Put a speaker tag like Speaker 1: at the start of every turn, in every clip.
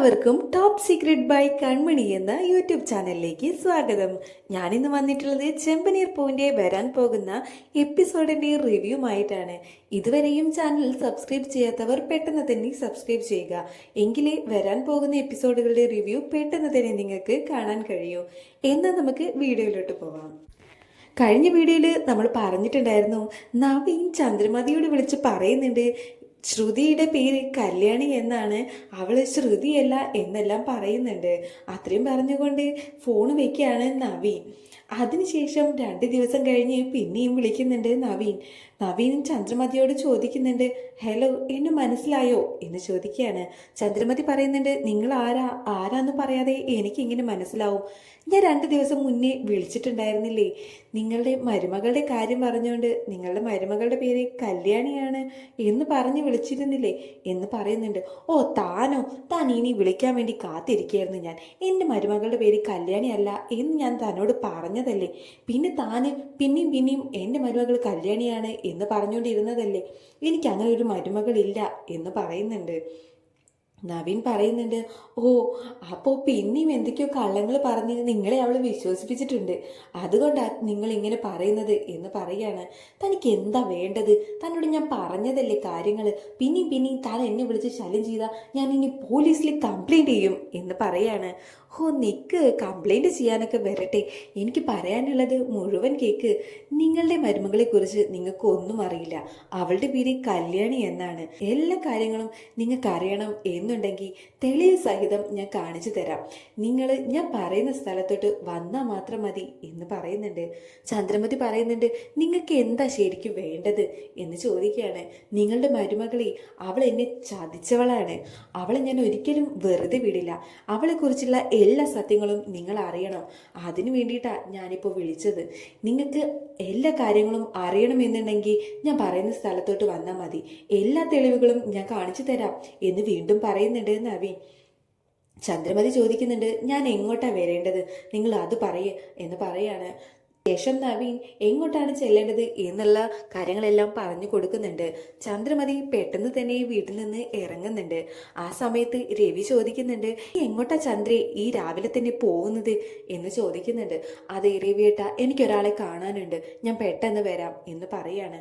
Speaker 1: എല്ലാവർക്കും top secret by കൺമണി എന്ന YouTube ചാനലിലേക്ക് സ്വാഗതം. ഞാനിന്ന് വന്നിട്ടുള്ളത് ചെമ്പനീർ പൂവിന്റെ വരാൻ പോകുന്ന എപ്പിസോഡിന്റെ റിവ്യൂ ആയിട്ടാണ് ഇതുവരെയും ചാനൽ സബ്സ്ക്രൈബ് ചെയ്യാത്തവർ പെട്ടെന്ന് തന്നെ സബ്സ്ക്രൈബ് ചെയ്യുക. എങ്കിലേ വരാൻ പോകുന്ന എപ്പിസോഡുകളുടെ റിവ്യൂ പെട്ടെന്ന് തന്നെ നിങ്ങൾക്ക് കാണാൻ കഴിയൂ. എന്നാൽ നമുക്ക് വീഡിയോയിലോട്ട് പോവാം. കഴിഞ്ഞ വീഡിയോയിൽ നമ്മൾ പറഞ്ഞിട്ടുണ്ടായിരുന്നു നവീൻ ചന്ദ്രമതിയോട് വിളിച്ച് പറയുന്നുണ്ട് ശ്രുതിയുടെ പേര് കല്യാണി എന്നാണ് അവൾ ശ്രുതിയല്ല എന്നെല്ലാം പറയുന്നുണ്ട്. അത്രയും പറഞ്ഞുകൊണ്ട് ഫോൺ വെക്കുകയാണ് നവീൻ അതിനുശേഷം രണ്ട് ദിവസം കഴിഞ്ഞ് പിന്നെയും വിളിക്കുന്നുണ്ട് നവീൻ. നവീനും ചന്ദ്രമതിയോട് ചോദിക്കുന്നുണ്ട് ഹലോ എന്നെ മനസ്സിലായോ? എന്ന് ചോദിക്കുകയാണ്. ചന്ദ്രമതി പറയുന്നുണ്ട് നിങ്ങൾ ആരാ? ആരാന്ന് പറയാതെ എനിക്ക് ഇങ്ങനെ മനസ്സിലാവും. ഞാൻ രണ്ട് ദിവസം മുന്നേ വിളിച്ചിട്ടുണ്ടായിരുന്നില്ലേ? നിങ്ങളുടെ മരുമകളുടെ കാര്യം പറഞ്ഞുകൊണ്ട് നിങ്ങളുടെ മരുമകളുടെ പേര് കല്യാണിയാണ് എന്ന് പറഞ്ഞ് വിളിച്ചിരുന്നില്ലേ? എന്ന് പറയുന്നുണ്ട് ഓ താനോ? താൻ ഇനി വിളിക്കാൻ വേണ്ടി കാത്തിരിക്കുകയായിരുന്നു ഞാൻ. എന്റെ മരുമകളുടെ പേര് കല്യാണിയല്ല എന്ന് ഞാൻ തന്നോട് പറഞ്ഞതല്ലേ? പിന്നെ താന് പിന്നെയും പിന്നെയും എന്റെ മരുമകൾ കല്യാണിയാണ് എന്ന് പറഞ്ഞുകൊണ്ടിരുന്നതല്ലേ? എനിക്ക് അങ്ങനെ ഒരു മരുമകളില്ല എന്ന് പറയുന്നുണ്ട്. നവീൻ പറയുന്നുണ്ട് ഓ അപ്പോൾ പിന്നെയും എന്തൊക്കെയോ കള്ളങ്ങൾ പറഞ്ഞ് നിങ്ങളെ അവൾ വിശ്വസിപ്പിച്ചിട്ടുണ്ട്. അതുകൊണ്ടാണ് നിങ്ങൾ ഇങ്ങനെ പറയുന്നത് എന്ന് പറയാണ് തനിക്ക് എന്താ വേണ്ടത്? തന്നോട് ഞാൻ പറഞ്ഞതല്ലേ കാര്യങ്ങൾ പിന്നെയും പിന്നെയും താൻ എന്നെ വിളിച്ച് ശല്യം ചെയ്താൽ ഞാൻ ഇനി പോലീസിൽ കംപ്ലൈന്റ് ചെയ്യും എന്ന് പറയാണ് ഓ നിക്ക് കംപ്ലൈന്റ് ചെയ്യാനൊക്കെ വരട്ടെ. എനിക്ക് പറയാനുള്ളത് മുഴുവൻ കേക്ക്. നിങ്ങളുടെ മരുമകളെക്കുറിച്ച് നിങ്ങൾക്ക് ഒന്നും അറിയില്ല. അവളുടെ പേര് കല്യാണി എന്നാണ്. എല്ലാ കാര്യങ്ങളും നിങ്ങൾക്ക് അറിയണം എന്നുണ്ടെങ്കിൽ തെളിവ് സഹിതം ഞാൻ കാണിച്ചു തരാം. നിങ്ങൾ ഞാൻ പറയുന്ന സ്ഥലത്തോട്ട് വന്നാൽ മാത്രം മതി എന്ന് പറയുന്നുണ്ട്. ചന്ദ്രമതി പറയുന്നുണ്ട് നിങ്ങൾക്ക് എന്താ ശരിക്കും വേണ്ടത്? എന്ന് ചോദിക്കുകയാണ്. നിങ്ങളുടെ മരുമകളെ അവൾ എന്നെ ചതിച്ചവളാണ്. അവളെ ഞാൻ ഒരിക്കലും വെറുതെ വിടില്ല. അവളെക്കുറിച്ചുള്ള എല്ലാ സത്യങ്ങളും നിങ്ങൾ അറിയണം അതിനു വേണ്ടിയിട്ടാണ് ഞാനിപ്പോൾ വിളിച്ചത്. നിങ്ങൾക്ക് എല്ലാ കാര്യങ്ങളും അറിയണമെന്നുണ്ടെങ്കിൽ ഞാൻ പറയുന്ന സ്ഥലത്തോട്ട് വന്നാൽ മതി. എല്ലാ തെളിവുകളും ഞാൻ കാണിച്ചു തരാം എന്ന് വീണ്ടും പറയുന്നുണ്ട് നവീൻ ചന്ദ്രമതി ചോദിക്കുന്നുണ്ട് ഞാൻ എങ്ങോട്ടാണ് വരേണ്ടത്? നിങ്ങൾ അത് പറയേ എന്ന് പറയാണ്. ശേഷം നവീൻ എങ്ങോട്ടാണ് ചെല്ലേണ്ടത് എന്നുള്ള കാര്യങ്ങളെല്ലാം പറഞ്ഞു കൊടുക്കുന്നുണ്ട്. ചന്ദ്രമതി പെട്ടെന്ന് തന്നെ വീട്ടിൽ നിന്ന് ഇറങ്ങുന്നുണ്ട്. ആ സമയത്ത് രവി ചോദിക്കുന്നുണ്ട് എങ്ങോട്ടാ ചന്ദ്രേ? ഈ രാവിലെ തന്നെ പോകുന്നത്? എന്ന് ചോദിക്കുന്നുണ്ട്. അതെ രവിയേട്ട എനിക്കൊരാളെ കാണാനുണ്ട്. ഞാൻ പെട്ടെന്ന് വരാം എന്ന് പറയാണ്.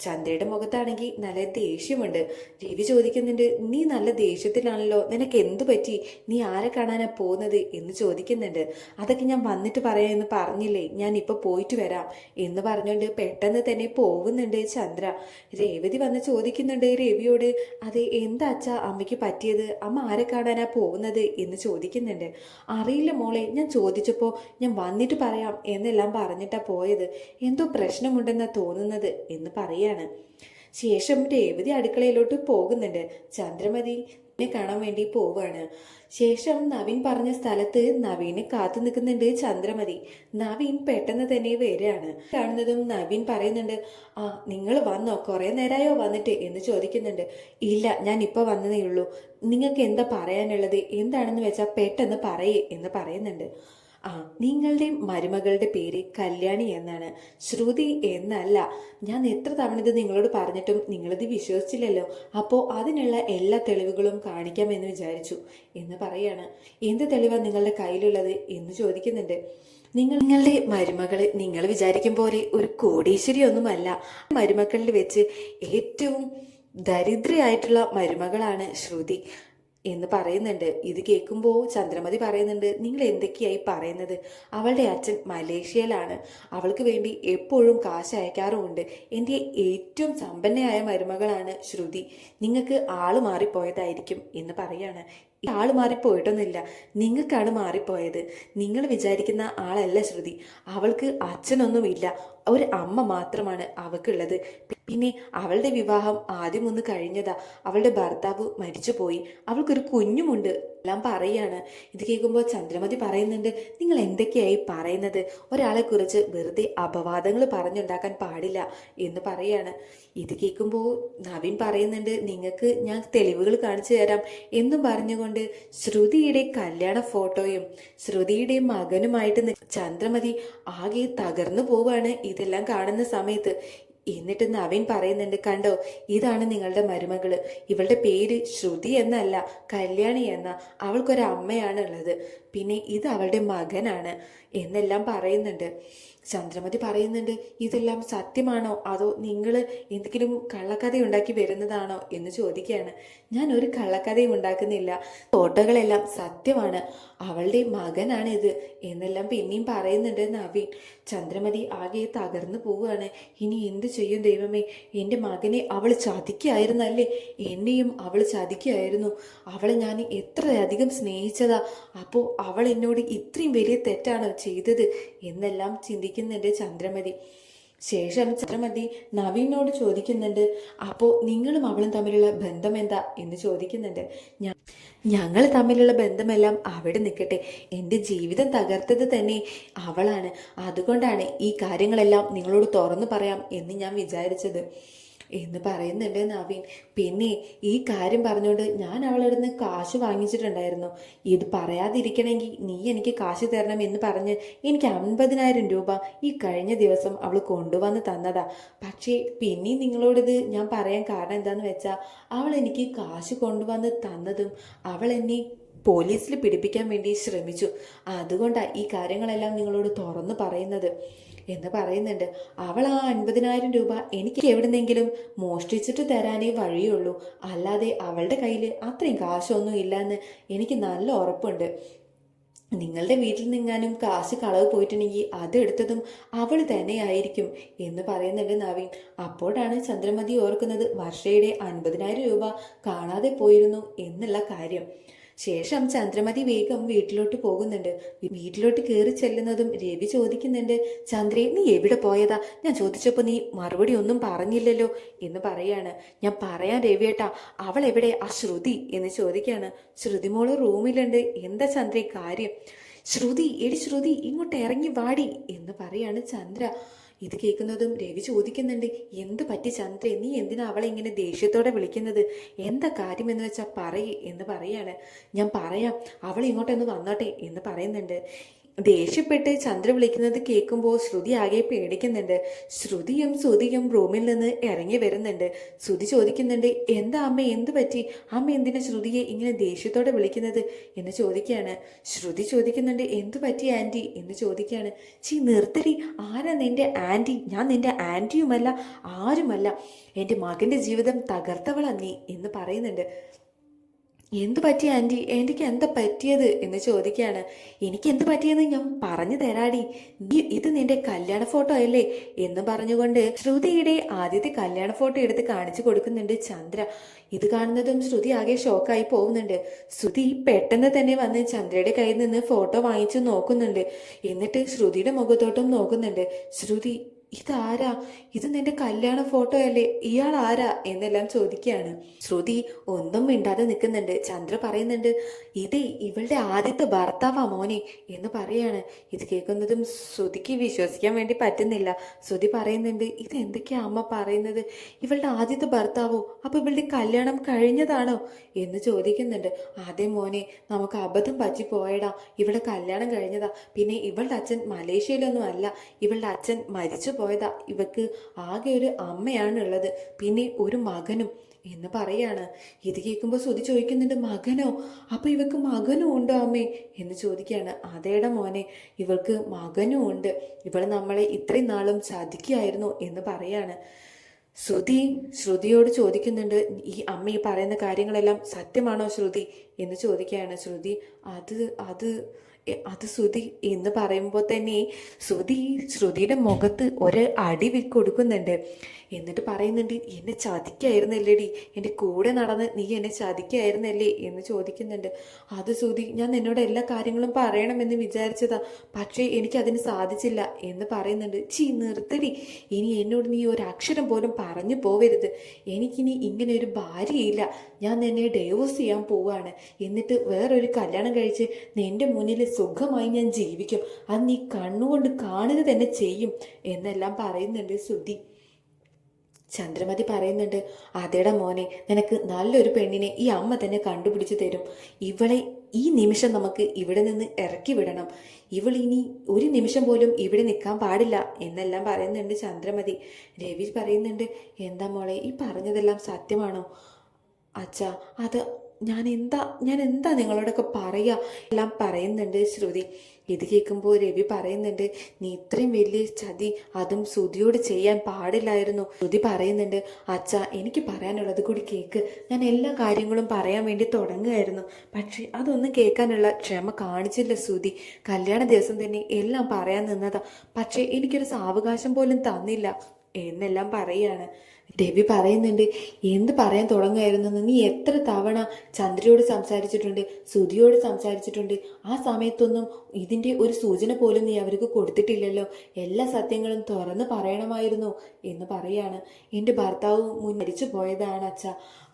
Speaker 1: ചന്ദ്രയുടെ മുഖത്താണെങ്കിൽ നല്ല ദേഷ്യമുണ്ട്. രവി ചോദിക്കുന്നുണ്ട് നീ നല്ല ദേഷ്യത്തിലാണല്ലോ? നിനക്ക് എന്തു പറ്റി? നീ ആരെ കാണാനാ പോകുന്നത്? എന്ന് ചോദിക്കുന്നുണ്ട്. അതൊക്കെ ഞാൻ വന്നിട്ട് പറയാം എന്ന് പറഞ്ഞില്ലേ? ഞാൻ ഇപ്പൊ പോയിട്ട് വരാം. എന്ന് പറഞ്ഞുകൊണ്ട് പെട്ടെന്ന് തന്നെ പോകുന്നുണ്ട് ചന്ദ്ര. രേവതി വന്ന് ചോദിക്കുന്നുണ്ട് രവിയോട് അതെ എന്താ അച്ഛാ അമ്മയ്ക്ക് പറ്റിയത്? അമ്മ ആരെ കാണാനാ പോകുന്നത്? എന്ന് ചോദിക്കുന്നുണ്ട്. അറിയില്ല മോളെ ഞാൻ ചോദിച്ചപ്പോൾ ഞാൻ വന്നിട്ട് പറയാം എന്നെല്ലാം പറഞ്ഞിട്ടാ പോയത്. എന്തോ പ്രശ്നമുണ്ടെന്നാ തോന്നുന്നത്? എന്ന് പറയാണ് ശേഷം രേവതി അടുക്കളയിലോട്ട് പോകുന്നുണ്ട്. ചന്ദ്രമതി നെ കാണാൻ വേണ്ടി പോവാണ്. ശേഷം നവീൻ പറഞ്ഞ സ്ഥലത്ത് നവീനെ കാത്തു നിൽക്കുന്നുണ്ട് ചന്ദ്രമതി. നവീൻ പെട്ടെന്ന് തന്നെ വരികയാണ്. കാണുന്നതും നവീൻ പറയുന്നുണ്ട് ആ നിങ്ങൾ വന്നോ? കുറെ നേരമായോ വന്നിട്ട്? എന്ന് ചോദിക്കുന്നുണ്ട്. ഇല്ല ഞാൻ ഇപ്പൊ വന്നതേ ഉള്ളൂ. നിങ്ങൾക്ക് എന്താ പറയാനുള്ളത്? എന്താണെന്ന് വെച്ചാൽ പെട്ടെന്ന് പറയേ എന്ന് പറയുന്നുണ്ട്. ആ നിങ്ങളുടെ മരുമകളുടെ പേര് കല്യാണി എന്നാണ്. ശ്രുതി എന്നല്ല. ഞാൻ എത്ര തവണ ഇത് നിങ്ങളോട് പറഞ്ഞിട്ടും നിങ്ങളിത് വിശ്വസിച്ചില്ലല്ലോ. അപ്പോൾ അതിനുള്ള എല്ലാ തെളിവുകളും കാണിക്കാമെന്ന് വിചാരിച്ചു എന്ന് പറയാണ്. എന്ത് തെളിവാണ് നിങ്ങളുടെ കയ്യിലുള്ളത് എന്ന് ചോദിക്കുന്നുണ്ട്. നിങ്ങൾ നിങ്ങളുടെ മരുമകൾ നിങ്ങൾ വിചാരിക്കും പോലെ ഒരു കോടീശ്വരി ഒന്നുമല്ല. മരുമക്കളിൽ വെച്ച് ഏറ്റവും ദരിദ്രയായിട്ടുള്ള മരുമകളാണ് ശ്രുതി. എന്ന് പറയുന്നുണ്ട്. ഇത് കേൾക്കുമ്പോൾ ചന്ദ്രമതി പറയുന്നുണ്ട് നിങ്ങൾ എന്തൊക്കെയായി പറയുന്നത്? അവളുടെ അച്ഛൻ മലേഷ്യയിലാണ്. അവൾക്ക് വേണ്ടി എപ്പോഴും കാശ് അയക്കാറുമുണ്ട്. എന്റെ ഏറ്റവും സമ്പന്നയായ മരുമകളാണ് ശ്രുതി. നിങ്ങൾക്ക് ആൾ മാറിപ്പോയതായിരിക്കും എന്ന് പറയാണ്. ആൾ മാറിപ്പോയിട്ടൊന്നുമില്ല. നിങ്ങൾക്കാണ് മാറിപ്പോയത്. നിങ്ങൾ വിചാരിക്കുന്ന ആളല്ല ശ്രുതി. അവൾക്ക് അച്ഛനൊന്നുമില്ല. ഒരു അമ്മ മാത്രമാണ് അവൾക്കുള്ളത് പിന്നെ അവളുടെ വിവാഹം ആദ്യം ഒന്ന് കഴിഞ്ഞതാ. അവളുടെ ഭർത്താവ് മരിച്ചുപോയി. അവൾക്കൊരു കുഞ്ഞുമുണ്ട്. എല്ലാം പറയാണ്. ഇത് കേൾക്കുമ്പോൾ ചന്ദ്രമതി പറയുന്നുണ്ട് നിങ്ങൾ എന്തൊക്കെയായി പറയുന്നത്? ഒരാളെ കുറിച്ച് വെറുതെ അപവാദങ്ങൾ പറഞ്ഞുണ്ടാക്കാൻ പാടില്ല എന്ന് പറയാണ്. ഇത് കേൾക്കുമ്പോൾ നവീൻ പറയുന്നുണ്ട് നിങ്ങൾക്ക് ഞാൻ തെളിവുകൾ കാണിച്ചു തരാം എന്നും പറഞ്ഞുകൊണ്ട് ശ്രുതിയുടെ കല്യാണ ഫോട്ടോയും ശ്രുതിയുടെ മകനുമായിട്ട് ചന്ദ്രമതി ആകെ തകർന്നു പോവാണ് ഇതെല്ലാം കാണുന്ന സമയത്ത് എന്നിട്ട് നവീൻ പറയുന്നുണ്ട് കണ്ടോ ഇതാണ് നിങ്ങളുടെ മരുമകൾ. ഇവളുടെ പേര് ശ്രുതി എന്നല്ല കല്യാണി എന്ന. അവൾക്കൊരു അമ്മയാണ് ഉള്ളത് പിന്നെ ഇത് അവളുടെ മകനാണ്. എന്നെല്ലാം പറയുന്നുണ്ട്. ചന്ദ്രമതി പറയുന്നുണ്ട് ഇതെല്ലാം സത്യമാണോ? അതോ നിങ്ങൾ എന്തെങ്കിലും കള്ളക്കഥ ഉണ്ടാക്കി വരുന്നതാണോ? എന്ന് ചോദിക്കുകയാണ്. ഞാൻ ഒരു കള്ളക്കഥയും ഉണ്ടാക്കുന്നില്ല. ഫോട്ടോകളെല്ലാം സത്യമാണ്. അവളുടെ മകനാണ് ഇത് എന്നെല്ലാം പിന്നെയും പറയുന്നുണ്ട് നവീൻ. ചന്ദ്രമതി ആകെ തകർന്നു പോവുകയാണ്. ഇനി എന്ത് ചെയ്യും ദൈവമേ? എന്റെ മകനെ അവൾ ചതിക്കായിരുന്നല്ലേ? എന്നെയും അവൾ ചതിക്കായിരുന്നു. അവളെ ഞാൻ എത്രയധികം സ്നേഹിച്ചതാ. അപ്പോൾ അവൾ എന്നോട് ഇത്രയും വലിയ തെറ്റാണ് ചെയ്തത് എന്നെല്ലാം ചിന്തിക്കുന്നുണ്ട് ചന്ദ്രമതി. ശേഷം ചന്ദ്രമതി നവീനോട് ചോദിക്കുന്നുണ്ട് അപ്പോൾ നിങ്ങളും അവളും തമ്മിലുള്ള ബന്ധം എന്താ? എന്ന് ചോദിക്കുന്നുണ്ട്. ഞാൻ ഞങ്ങൾ തമ്മിലുള്ള ബന്ധമെല്ലാം അവിടെ നിൽക്കട്ടെ. എന്റെ ജീവിതം തകർത്തത് തന്നെ അവളാണ്. അതുകൊണ്ടാണ് ഈ കാര്യങ്ങളെല്ലാം നിങ്ങളോട് തുറന്നു പറയാം എന്ന് ഞാൻ വിചാരിച്ചത്. എന്ന് പറയുന്നുണ്ട് നവീൻ. പിന്നെ ഈ കാര്യം പറഞ്ഞുകൊണ്ട് ഞാൻ അവളുടെ നിന്ന് കാശ് വാങ്ങിച്ചിട്ടുണ്ടായിരുന്നു. ഇത് പറയാതിരിക്കണമെങ്കിൽ നീ എനിക്ക് കാശ് തരണം എന്ന് പറഞ്ഞ് എനിക്ക് അൻപതിനായിരം രൂപ ഈ കഴിഞ്ഞ ദിവസം അവൾ കൊണ്ടുവന്ന് തന്നതാ. പക്ഷേ പിന്നെ നിങ്ങളോടിത് ഞാൻ പറയാൻ കാരണം എന്താന്ന് വെച്ചാൽ അവൾ എനിക്ക് കാശ് കൊണ്ടുവന്ന് തന്നതും അവൾ എന്നെ പോലീസിൽ പിടിപ്പിക്കാൻ വേണ്ടി ശ്രമിച്ചു. അതുകൊണ്ടാണ് ഈ കാര്യങ്ങളെല്ലാം നിങ്ങളോട് തുറന്നു പറയുന്നത്. എന്ന് പറയുന്നുണ്ട്. അവൾ ആ അൻപതിനായിരം രൂപ എനിക്ക് എവിടുന്നെങ്കിലും മോഷ്ടിച്ചിട്ട് തരാനേ വഴിയുള്ളൂ. അല്ലാതെ അവളുടെ കയ്യിൽ അത്രയും കാശൊന്നും ഇല്ലെന്ന് എനിക്ക് നല്ല ഉറപ്പുണ്ട്. നിങ്ങളുടെ വീട്ടിൽ നിങ്ങാനും കാശ് കളവ് പോയിട്ടുണ്ടെങ്കിൽ അതെടുത്തതും അവൾ തന്നെയായിരിക്കും എന്ന് പറയുന്നുണ്ട് നവീൻ. അപ്പോഴാണ് ചന്ദ്രമതി ഓർക്കുന്നത് വർഷയുടെ അൻപതിനായിരം രൂപ കാണാതെ പോയിരുന്നു എന്നുള്ള കാര്യം. ശേഷം ചന്ദ്രമതി വേഗം വീട്ടിലോട്ട് പോകുന്നുണ്ട്. വീട്ടിലോട്ട് കയറി ചെല്ലുന്നതും രവി ചോദിക്കുന്നുണ്ട് ചന്ദ്രേ നീ എവിടെ പോയതാ? ഞാൻ ചോദിച്ചപ്പോൾ നീ മറുപടി ഒന്നും പറഞ്ഞില്ലല്ലോ എന്ന് പറയാണ്. ഞാൻ പറയാൻ രവിയേട്ടാ അവൾ എവിടെ ആ ശ്രുതി? എന്ന് ചോദിക്കാണ്. ശ്രുതി മോൾ റൂമിലുണ്ട്. എന്താ ചന്ദ്രേ കാര്യം? ശ്രുതി എടി ശ്രുതി ഇങ്ങോട്ട് ഇറങ്ങി വാടി എന്ന് പറയാണ് ചന്ദ്ര. ഇത് കേൾക്കുന്നതും രവി ചോദിക്കുന്നുണ്ട് എന്ത് പറ്റി ചന്ദ്രേ? നീ എന്തിനാ അവളെ ഇങ്ങനെ ദേഷ്യത്തോടെ വിളിക്കുന്നത്? എന്താ കാര്യം എന്ന് വെച്ചാൽ പറയ് എന്ന് പറയാണ്. ഞാൻ പറയാം അവൾ ഇങ്ങോട്ടൊന്ന് വന്നോട്ടെ എന്ന് പറയുന്നുണ്ട്. ദേഷ്യപ്പെട്ട് ചന്ദ്ര വിളിക്കുന്നത് കേൾക്കുമ്പോൾ ശ്രുതി ആകെ പേടിക്കുന്നുണ്ട്. ശ്രുതിയും ശ്രുതിയും റൂമിൽ നിന്ന് ഇറങ്ങി വരുന്നുണ്ട്. ശ്രുതി ചോദിക്കുന്നുണ്ട് എന്താ അമ്മ എന്ത് പറ്റി? അമ്മ എന്തിനാ ശ്രുതിയെ ഇങ്ങനെ ദേഷ്യത്തോടെ വിളിക്കുന്നത്? എന്ന് ചോദിക്കുകയാണ്. ശ്രുതി ചോദിക്കുന്നുണ്ട് എന്തു പറ്റി ആന്റി എന്ന് ചോദിക്കുകയാണ്. ചീ നിർത്തടി. ആരാ നിന്റെ ആന്റി ഞാൻ നിന്റെ ആന്റിയുമല്ല ആരുമല്ല. എന്റെ മകന്റെ ജീവിതം തകർത്തവളാ നീ എന്ന് പറയുന്നുണ്ട്. എന്തു പറ്റി ആന്റി എനിക്ക് എന്താ പറ്റിയത്? എന്ന് ചോദിക്കുകയാണ്. എനിക്ക് എന്ത് പറ്റിയെന്ന് ഞാൻ പറഞ്ഞു തരാടി. നീ ഇത് നിന്റെ കല്യാണ ഫോട്ടോ അല്ലേ? എന്ന് പറഞ്ഞുകൊണ്ട് ശ്രുതിയുടെ ആദ്യത്തെ കല്യാണ ഫോട്ടോ എടുത്ത് കാണിച്ചു കൊടുക്കുന്നുണ്ട് ചന്ദ്ര. ഇത് കാണുന്നതും ശ്രുതി ആകെ ഷോക്കായി പോകുന്നുണ്ട്. ശ്രുതി പെട്ടെന്ന് തന്നെ വന്ന് ചന്ദ്രയുടെ കയ്യിൽ നിന്ന് ഫോട്ടോ വാങ്ങിച്ചു നോക്കുന്നുണ്ട്. എന്നിട്ട് ശ്രുതിയുടെ മുഖത്തോട്ടും നോക്കുന്നുണ്ട്. ശ്രുതി ഇതാരാ? ഇത് നിന്റെ കല്യാണ ഫോട്ടോ അല്ലേ? ഇയാൾ ആരാ? എന്നെല്ലാം ചോദിക്കുകയാണ്. ശ്രുതി ഒന്നും മിണ്ടാതെ നിൽക്കുന്നുണ്ട്. ചന്ദ്ര പറയുന്നുണ്ട് ഇതേ ഇവളുടെ ആദ്യത്തെ ഭർത്താവാ മോനെ എന്ന് പറയാണ്. ഇത് കേൾക്കുന്നതും ശ്രുതിക്ക് വിശ്വസിക്കാൻ വേണ്ടി പറ്റുന്നില്ല. ശ്രുതി പറയുന്നുണ്ട് ഇത് എന്തൊക്കെയാ അമ്മ പറയുന്നത്? ഇവളുടെ ആദ്യത്തെ ഭർത്താവോ? അപ്പൊ ഇവളുടെ കല്യാണം കഴിഞ്ഞതാണോ? എന്ന് ചോദിക്കുന്നുണ്ട്. അതെ മോനെ നമുക്ക് അബദ്ധം പറ്റി പോയടാ ഇവളുടെ കല്യാണം കഴിഞ്ഞതാ. പിന്നെ ഇവളുടെ അച്ഛൻ മലേഷ്യയിലൊന്നും അല്ല. ഇവളുടെ അച്ഛൻ മരിച്ചു പോയതാ. ഇവക്ക് ആകെ ഒരു അമ്മയാണ് ഉള്ളത് പിന്നെ ഒരു മകനും. എന്ന് പറയാണ്. ഇത് കേൾക്കുമ്പോൾ ശ്രുതി ചോദിക്കുന്നുണ്ട് മകനോ? അപ്പോൾ ഇവക്ക് മകനും ഉണ്ടോ അമ്മേ? എന്ന് ചോദിക്കുകയാണ്. അതേടെ മോനെ ഇവൾക്ക് മകനും ഉണ്ട്. ഇവൾ നമ്മളെ ഇത്രയും നാളും ചതിക്കുകയായിരുന്നു എന്ന് പറയാണ്. ശ്രുതി ശ്രുതിയോട് ചോദിക്കുന്നുണ്ട് ഈ അമ്മ ഈ പറയുന്ന കാര്യങ്ങളെല്ലാം സത്യമാണോ ശ്രുതി? എന്ന് ചോദിക്കുകയാണ്. ശ്രുതി അത് അത് അത് ശ്രുതി എന്ന് പറയുമ്പോൾ തന്നെ ശ്രുതി ശ്രുതിയുടെ മുഖത്ത് ഒരു അടി കൊടുക്കുന്നുണ്ട്. എന്നിട്ട് പറയുന്നുണ്ട് എന്നെ ചതിക്കായിരുന്നല്ലേടി? എന്റെ കൂടെ നടന്ന് നീ എന്നെ ചതിക്കായിരുന്നല്ലേ? എന്ന് ചോദിക്കുന്നുണ്ട്. അത് ശ്രുതി ഞാൻ നിന്നോട് എല്ലാ കാര്യങ്ങളും പറയണമെന്ന് വിചാരിച്ചതാ. പക്ഷേ എനിക്കതിന് സാധിച്ചില്ല. എന്ന് പറയുന്നുണ്ട്. ചീ നിർത്തടി. ഇനി എന്നോട് നീ ഒരു അക്ഷരം പോലും പറഞ്ഞു പോവരുത്. എനിക്കിനി ഇങ്ങനെ ഒരു ഭാര്യയില്ല. ഞാൻ നിന്നെ ഡൈവോഴ്സ് ചെയ്യാൻ പോവാണ്. എന്നിട്ട് വേറൊരു കല്യാണം കഴിച്ച് നിന്റെ മുന്നിൽ സുഖമായി ഞാൻ ജീവിക്കും. അത് നീ കണ്ണുകൊണ്ട് കാണുക തന്നെ ചെയ്യും. എന്നെല്ലാം പറയുന്നുണ്ട് ശ്രുതി ചന്ദ്രമതി പറയുന്നുണ്ട് അതേടാ മോനെ നിനക്ക് നല്ലൊരു പെണ്ണിനെ ഈ അമ്മ തന്നെ കണ്ടുപിടിച്ച് തരും. ഇവളെ ഈ നിമിഷം നമുക്ക് ഇവിടെ നിന്ന് ഇറക്കി വിടണം. ഇവൾ ഇനി ഒരു നിമിഷം പോലും ഇവിടെ നിൽക്കാൻ പാടില്ല എന്നെല്ലാം പറയുന്നുണ്ട് ചന്ദ്രമതി. രവി പറയുന്നുണ്ട് എന്താ മോളെ ഈ പറഞ്ഞതെല്ലാം സത്യമാണോ? അച്ഛാ അത് ഞാൻ എന്താ ഞാൻ എന്താ നിങ്ങളോടൊക്കെ പറയുക എല്ലാം പറയുന്നുണ്ട് ശ്രുതി. ഇത് കേൾക്കുമ്പോൾ രവി പറയുന്നുണ്ട് നീ ഇത്രയും വലിയ ചതി അതും ശ്രുതിയോട് ചെയ്യാൻ പാടില്ലായിരുന്നു. ശ്രുതി പറയുന്നുണ്ട് അച്ഛ എനിക്ക് പറയാനുള്ളത് കൂടി കേക്ക്. ഞാൻ എല്ലാ കാര്യങ്ങളും പറയാൻ വേണ്ടി തുടങ്ങുമായിരുന്നു പക്ഷേ അതൊന്നും കേൾക്കാനുള്ള ക്ഷമ കാണിച്ചില്ല ശ്രുതി. കല്യാണ ദിവസം തന്നെ എല്ലാം പറയാൻ നിന്നതാ. പക്ഷേ എനിക്കൊരു സാവകാശം പോലും തന്നില്ല. എന്നെല്ലാം പറയാണ്. രവി പറയുന്നുണ്ട് എന്ത് പറയാൻ തുടങ്ങുമായിരുന്നു നീ എത്ര തവണ ചന്ദ്രയോട് സംസാരിച്ചിട്ടുണ്ട് സുധിയോട് സംസാരിച്ചിട്ടുണ്ട്. ആ സമയത്തൊന്നും ഇതിന്റെ ഒരു സൂചന പോലും നീ അവർക്ക് കൊടുത്തിട്ടില്ലല്ലോ. എല്ലാ സത്യങ്ങളും തുറന്ന് പറയണമായിരുന്നു എന്ന് പറയാണ്. എന്റെ ഭർത്താവ് മുൻ മരിച്ചു പോയതാണ് അച്ഛ.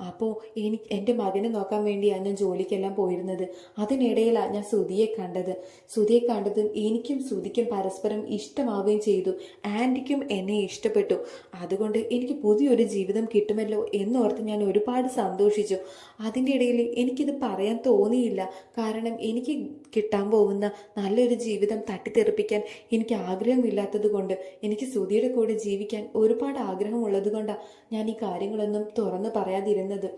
Speaker 1: അപ്പോൾ എനിക്ക് എന്റെ മകനെ നോക്കാൻ വേണ്ടിയാണ് ഞാൻ ജോലിക്കെല്ലാം പോയിരുന്നത്. അതിനിടയിലാണ് ഞാൻ സുധിയെ കണ്ടത്. സുധിയെ കണ്ടതും എനിക്കും സുധിക്കും പരസ്പരം ഇഷ്ടമാവുകയും ചെയ്തു. ആന്റിക്കും എന്നെ ഇഷ്ടപ്പെട്ടു. അതുകൊണ്ട് എനിക്ക് പുതിയൊരു ജീവിതം കിട്ടുമല്ലോ എന്നോർത്ത് ഞാൻ ഒരുപാട് സന്തോഷിച്ചു. അതിന്റെ ഇടയിൽ എനിക്കിത് പറയാൻ തോന്നിയില്ല. കാരണം എനിക്ക് കിട്ടാൻ പോകുന്ന നല്ലൊരു ജീവിതം തട്ടിത്തെറിപ്പിക്കാൻ എനിക്ക് ആഗ്രഹമില്ലാത്തത് കൊണ്ട് എനിക്ക് സുധിയുടെ കൂടെ ജീവിക്കാൻ ഒരുപാട് ആഗ്രഹമുള്ളത് കൊണ്ടാണ് ഞാൻ ഈ കാര്യങ്ങളൊന്നും തുറന്ന് പറയാതിരുന്നത്.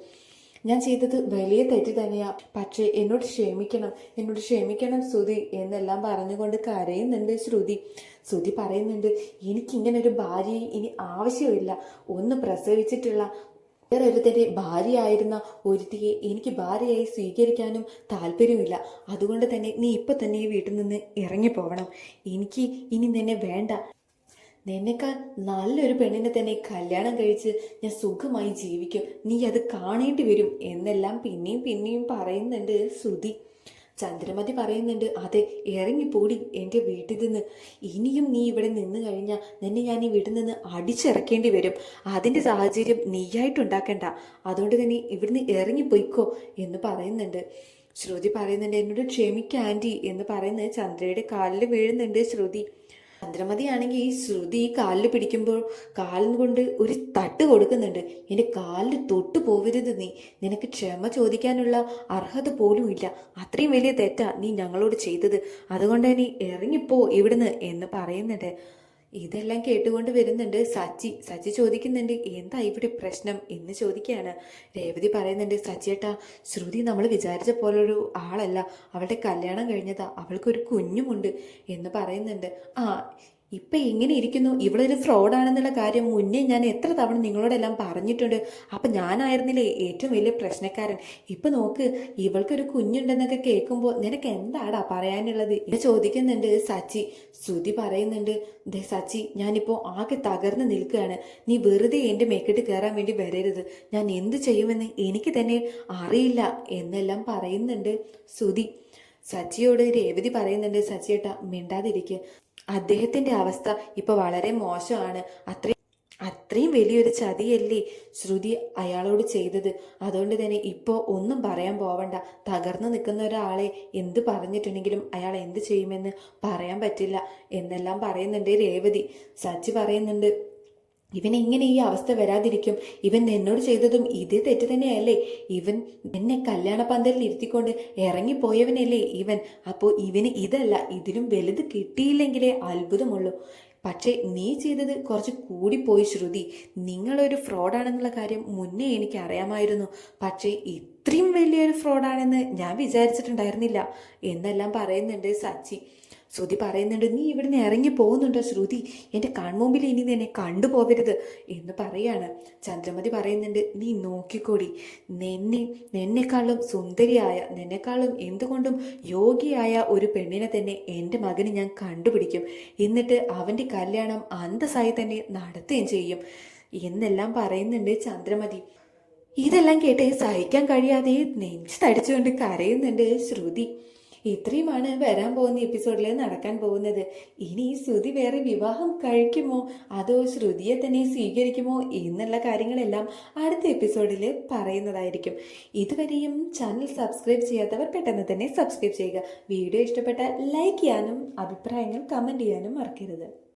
Speaker 1: ഞാൻ ചെയ്തത് വലിയ തെറ്റ് തന്നെയാ. പക്ഷേ എന്നോട് ക്ഷമിക്കണം എന്നോട് ക്ഷമിക്കണം ശ്രുതി എന്നെല്ലാം പറഞ്ഞുകൊണ്ട് കരയുന്നുണ്ട് ശ്രുതി. ശ്രുതി പറയുന്നുണ്ട് എനിക്കിങ്ങനെ ഒരു ഭാര്യയെ ഇനി ആവശ്യമില്ല. ഒന്ന് പ്രസവിച്ചിട്ടുള്ള വേറെ ഒരുത്തന്റെ ഭാര്യയായിരുന്ന ഒരുത്തിയെ എനിക്ക് ഭാര്യയായി സ്വീകരിക്കാനും താല്പര്യമില്ല. അതുകൊണ്ട് തന്നെ നീ ഇപ്പം തന്നെ ഈ വീട്ടിൽ നിന്ന് ഇറങ്ങിപ്പോവണം. എനിക്ക് ഇനി നിന്നെ വേണ്ട. നിന്നെക്കാൾ നല്ലൊരു പെണ്ണിനെ തന്നെ കല്യാണം കഴിച്ച് ഞാൻ സുഖമായി ജീവിക്കും. നീ അത് കാണേണ്ടി വരും എന്നെല്ലാം പിന്നെയും പിന്നെയും പറയുന്നുണ്ട് ശ്രുതി. ചന്ദ്രമതി പറയുന്നുണ്ട് അതെ ഇറങ്ങിപ്പോടി എന്റെ വീട്ടിൽ നിന്ന്. ഇനിയും നീ ഇവിടെ നിന്ന് കഴിഞ്ഞാൽ നിന്നെ ഞാൻ ഈ വീട്ടിൽ നിന്ന് അടിച്ചിറക്കേണ്ടി വരും. അതിന്റെ സാഹചര്യം നീയായിട്ടുണ്ടാക്കണ്ട അതുകൊണ്ട് തന്നെ ഇവിടുന്ന് ഇറങ്ങിപ്പോയിക്കോ എന്ന് പറയുന്നുണ്ട്. ശ്രുതി പറയുന്നുണ്ട് എന്നോട് ക്ഷമിക്കാന്റി എന്ന് പറയുന്നത് ചന്ദ്രയുടെ കാലിൽ വീഴുന്നുണ്ട് ശ്രുതി. ചന്ദ്രമതി ആണെങ്കിൽ ഈ ശ്രുതി ഈ കാലിൽ പിടിക്കുമ്പോൾ കാലിന് കൊണ്ട് ഒരു തട്ട് കൊടുക്കുന്നുണ്ട്. എന്റെ കാലിൽ തൊട്ട് പോവരുത് നീ. നിനക്ക് ക്ഷമ ചോദിക്കാനുള്ള അർഹത പോലും ഇല്ല. അത്രയും വലിയ തെറ്റാ നീ ഞങ്ങളോട് ചെയ്തത്. അതുകൊണ്ട് നീ ഇറങ്ങിപ്പോ ഇവിടുന്ന് എന്ന് പറയുന്നുണ്ട്. ഇതെല്ലാം കേട്ടുകൊണ്ട് വരുന്നുണ്ട് സച്ചി. സച്ചി ചോദിക്കുന്നുണ്ട് എന്താ ഇവിടെ പ്രശ്നം? എന്ന് ചോദിക്കുകയാണ്. രേവതി പറയുന്നുണ്ട് സച്ചിയേട്ടാ ശ്രുതി നമ്മൾ വിചാരിച്ച പോലൊരു ആളല്ല. അവളുടെ കല്യാണം കഴിഞ്ഞതാ. അവൾക്കൊരു കുഞ്ഞുമുണ്ട്. എന്ന് പറയുന്നുണ്ട്. ആ ഇപ്പം എങ്ങനെ ഇരിക്കുന്നു. ഇവളൊരു ഫ്രോഡാണെന്നുള്ള കാര്യം മുന്നേ ഞാൻ എത്ര തവണ നിങ്ങളോടെല്ലാം പറഞ്ഞിട്ടുണ്ട്. അപ്പം ഞാനായിരുന്നില്ലേ ഏറ്റവും വലിയ പ്രശ്നക്കാരൻ. ഇപ്പം നോക്ക് ഇവൾക്കൊരു കുഞ്ഞുണ്ടെന്നൊക്കെ കേൾക്കുമ്പോൾ നിനക്ക് എന്താടാ പറയാനുള്ളത്? ഇത് ചോദിക്കുന്നുണ്ട് സച്ചി ശ്രുതി പറയുന്നുണ്ട് ദേ സച്ചി ഞാനിപ്പോൾ ആകെ തകർന്ന് നിൽക്കുകയാണ്. നീ വെറുതെ എന്റെ മേക്കിട്ട് കയറാൻ വേണ്ടി വരരുത്. ഞാൻ എന്ത് ചെയ്യുമെന്ന് എനിക്ക് തന്നെ അറിയില്ല എന്നെല്ലാം പറയുന്നുണ്ട് ശ്രുതി. സച്ചിയോട് രേവതി പറയുന്നുണ്ട് സച്ചിയേട്ട മിണ്ടാതിരിക്കുക അദ്ദേഹത്തിന്റെ അവസ്ഥ ഇപ്പൊ വളരെ മോശമാണ്. അത്രയും അത്രയും വലിയൊരു ചതിയല്ലേ ശ്രുതി അയാളോട് ചെയ്തത്. അതുകൊണ്ട് തന്നെ ഇപ്പോൾ ഒന്നും പറയാൻ പോവണ്ട. തകർന്നു നിൽക്കുന്ന ഒരാളെ എന്ത് പറഞ്ഞിട്ടുണ്ടെങ്കിലും അയാൾ എന്ത് ചെയ്യുമെന്ന് പറയാൻ പറ്റില്ല. എന്നെല്ലാം പറയുന്നുണ്ട് രേവതി. സച്ചി പറയുന്നുണ്ട് ഇവൻ എങ്ങനെ ഈ അവസ്ഥ വരാതിരിക്കും. ഇവൻ എന്നോട് ചെയ്തതും ഇതേ തെറ്റ് തന്നെയല്ലേ? ഇവൻ എന്നെ കല്യാണ പന്തലിൽ ഇരുത്തിക്കൊണ്ട് ഇറങ്ങിപ്പോയവനല്ലേ ഇവൻ? അപ്പോൾ ഇവന് ഇതല്ല ഇതിലും വലുത് കിട്ടിയില്ലെങ്കിലേ അത്ഭുതമുള്ളൂ. പക്ഷേ നീ ചെയ്തത് കുറച്ച് കൂടിപ്പോയി ശ്രുതി. നിങ്ങളൊരു ഫ്രോഡാണെന്നുള്ള കാര്യം മുന്നേ എനിക്ക് അറിയാമായിരുന്നു പക്ഷേ ഇത്രയും വലിയൊരു ഫ്രോഡാണെന്ന് ഞാൻ വിചാരിച്ചിട്ടുണ്ടായിരുന്നില്ല. എന്നെല്ലാം പറയുന്നുണ്ട് സച്ചി. ശ്രുതി പറയുന്നുണ്ട് നീ ഇവിടുന്ന് ഇറങ്ങി പോകുന്നുണ്ടോ ശ്രുതി? എന്റെ കൺമുമ്പിൽ ഇനി നിന്നെ കണ്ടുപോകരുത് എന്ന് പറയാണ്. ചന്ദ്രമതി പറയുന്നുണ്ട് നീ നോക്കിക്കോടി നിന്നെ നിന്നെക്കാളും സുന്ദരിയായ നിന്നെക്കാളും എന്തുകൊണ്ടും യോഗിയായ ഒരു പെണ്ണിനെ തന്നെ എന്റെ മകന് ഞാൻ കണ്ടുപിടിക്കും. എന്നിട്ട് അവന്റെ കല്യാണം അന്തസ്സായി തന്നെ നടത്തുകയും ചെയ്യും എന്നെല്ലാം പറയുന്നുണ്ട് ചന്ദ്രമതി. ഇതെല്ലാം കേട്ട് സഹിക്കാൻ കഴിയാതെ നെഞ്ച് തടിച്ചുകൊണ്ട് കരയുന്നുണ്ട് ശ്രുതി. ഇത്രയുമാണ് വരാൻ പോകുന്ന എപ്പിസോഡിൽ നടക്കാൻ പോകുന്നത്. ഇനി ശ്രുതി വേറെ വിവാഹം കഴിക്കുമോ? അതോ ശ്രുതിയെ തന്നെ സ്വീകരിക്കുമോ? എന്നുള്ള കാര്യങ്ങളെല്ലാം അടുത്ത എപ്പിസോഡിൽ പറയുന്നതായിരിക്കും. ഇതുവരെയും ചാനൽ സബ്സ്ക്രൈബ് ചെയ്യാത്തവർ പെട്ടെന്ന് തന്നെ സബ്സ്ക്രൈബ് ചെയ്യുക. വീഡിയോ ഇഷ്ടപ്പെട്ടാൽ ലൈക്ക് ചെയ്യാനും അഭിപ്രായങ്ങൾ കമന്റ് ചെയ്യാനും മറക്കരുത്.